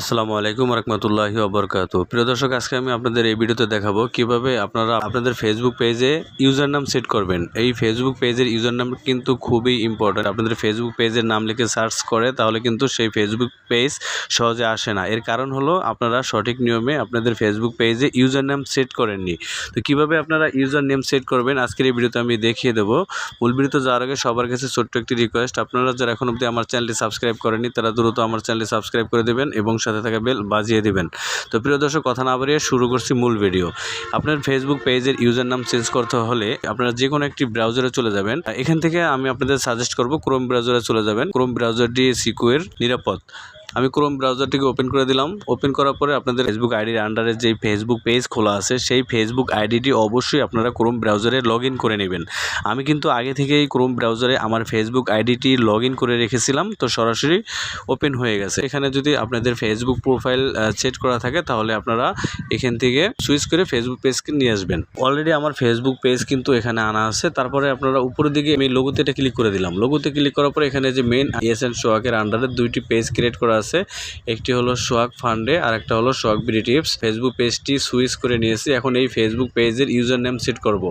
আসসালামু আলাইকুম রহমতুল্লাহি ওবরকাত প্রিয় দর্শক, আজকে আমি আপনাদের এই ভিডিওতে দেখাবো কীভাবে আপনারা আপনাদের ফেসবুক পেজে ইউজার নাম সেট করবেন। এই ফেসবুক পেজের ইউজার নাম কিন্তু খুবই ইম্পর্ট্যান্ট আপনাদের ফেসবুক পেজের নাম লিখে সার্চ করে, তাহলে কিন্তু সেই ফেসবুক পেজ সহজে আসে না। এর কারণ হলো, আপনারা সঠিক নিয়মে আপনাদের ফেসবুক পেজে ইউজার নাম সেট করেননি। তো কীভাবে আপনারা ইউজার নেম সেট করবেন, আজকের এই ভিডিওতে আমি দেখিয়ে দেবো। মূল ভিডিওতে যাওয়ার আগে সবার কাছে ছোট্ট একটি রিকোয়েস্ট আপনারা যারা এখন অবধি আমার চ্যানেলটি সাবস্ক্রাইব করেনি তারা দ্রুত আমার চ্যানেলটি সাবস্ক্রাইব করে দেবেন এবং সাথে থাকা বেল বাজিয়ে দিবেন। তো প্রিয় দর্শক, কথা না বাড়িয়ে শুরু করছি মূল ভিডিও। আপনার ফেসবুক পেজের ইউজার নাম চেঞ্জ করতে হলে আপনারা যে কোনো একটি ব্রাউজারে চলে যাবেন। এখান থেকে আমি আপনাদের সাজেস্ট করব ক্রোম ব্রাউজারে চলে যাবেন। ক্রোম ব্রাউজারটি সিকুয়ের নিরাপদ। আমি ক্রোম ব্রাউজারটিকে ওপেন করে দিলাম। ওপেন করার পরে আপনাদের ফেসবুক আইডির আন্ডারে যে ফেসবুক পেজ খোলা আছে, সেই ফেসবুক আইডিটি অবশ্যই আপনারা ক্রোম ব্রাউজারে লগ করে নেবেন। আমি কিন্তু আগে থেকেই ক্রোম ব্রাউজারে আমার ফেসবুক আইডিটি লগ করে রেখেছিলাম, তো সরাসরি ওপেন হয়ে গেছে। এখানে যদি আপনাদের ফেসবুক প্রোফাইল সেট করা থাকে, তাহলে আপনারা এখান থেকে সুইচ করে ফেসবুক পেজকে নিয়ে আসবেন। অলরেডি আমার ফেসবুক পেজ কিন্তু এখানে আনা আছে। তারপরে আপনারা উপরের দিকে আমি লোগোতে এটা ক্লিক করে দিলাম। লোগোতে ক্লিক করার পরে এখানে যে মেন এস এন্ড সোয়াকের আন্ডারে দুইটি পেজ ক্রিয়েট করা আছে। একটি হলো সোয়াক ফান্ডে আর একটা হলো সোয়াক বিডি ফেসবুক পেজটি সুইচ করে নিয়েছি। এখন এই ফেসবুক পেজের ইউজার নেম সেট করব।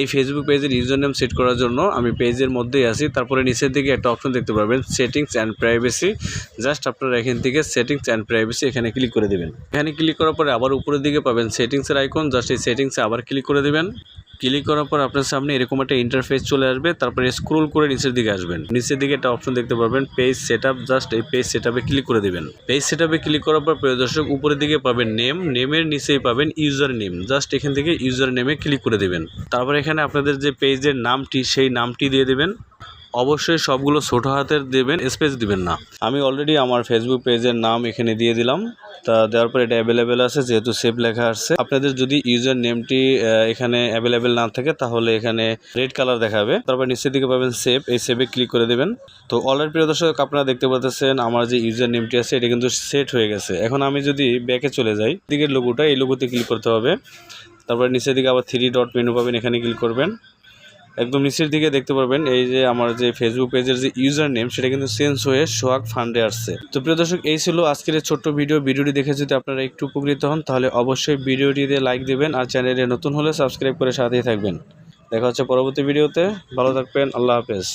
এই ফেসবুক পেজের ইউজার নেম সেট করার জন্য আমি পেজের মধ্যেই আছি। তারপরে নিচের দিকে একটা অপশন দেখতে পারবেন সেটিংস অ্যান্ড প্রাইভেসি জাস্ট আপনারা এখান থেকে সেটিংস অ্যান্ড প্রাইভেসি এখানে ক্লিক করে দেবেন। এখানে ক্লিক করার পরে আবার উপরের দিকে পাবেন সেটিংসের আইকন জাস্ট এই সেটিংসে আবার ক্লিক করে দেবেন। ক্লিক করার পর আপনার সামনে এরকম একটা ইন্টারফেস চলে আসবে। তারপরে স্ক্রোল করে নিচের দিকে আসবেন। নিচের দিকে একটা অপশন দেখতে পাবেন পেজ সেট জাস্ট এই পেজ সেট ক্লিক করে দেবেন। পেজ সেট ক্লিক করার পর প্রিয় দর্শক, উপরের দিকে পাবেন নেম নেমের নিচেই পাবেন ইউজার নেম জাস্ট এখান থেকে ইউজার নেমে ক্লিক করে দেবেন। তারপর এখানে আপনাদের যে পেজের নামটি, সেই নামটি দিয়ে দেবেন। অবশ্যই সবগুলো ছোটো হাতের দেবেন স্পেস দিবেন না। আমি অলরেডি আমার ফেসবুক পেজের নাম এখানে দিয়ে দিলাম। তা দেওয়ার পর এটা অ্যাভেলেবেল আছে, যেহেতু সেভ লেখা আসছে আপনাদের যদি ইউজার নেমটি এখানে অ্যাভেলেবেল না থাকে, তাহলে এখানে রেড কালার দেখাবে। তারপর নিচের দিকে পাবেন সেভ এই সেভে ক্লিক করে দেবেন। তো অলরেডি প্রিয় দর্শক, আপনারা দেখতে পাচ্ছেন আমার যে ইউজার নেমটি আছে, এটা কিন্তু সেট হয়ে গেছে। এখন আমি যদি ব্যাকে চলে যাই, দিকের লোগোটা এই লোগোতে ক্লিক করতে হবে। তারপর নিচের দিকে আবার থ্রি ডট মেনু পাবেন, এখানে ক্লিক করবেন। একদম নিচের দিকে দেখতে পারবেন, এই যে আমার যে ফেসবুক পেজের যে ইউজার নেম সেটা কিন্তু চেঞ্জ হয়ে সোহাগ ফান্ডে আসছে। তো প্রিয় দর্শক, এই ছিল আজকের ছোট্ট ভিডিও ভিডিওটি দেখে যদি আপনারা একটু উপকৃত হন, তাহলে অবশ্যই ভিডিওটিতে লাইক দেবেন আর চ্যানেলে নতুন হলে সাবস্ক্রাইব করে সাথেই থাকবেন। দেখা হচ্ছে পরবর্তী ভিডিওতে ভালো থাকবেন, আল্লাহ হাফেজ।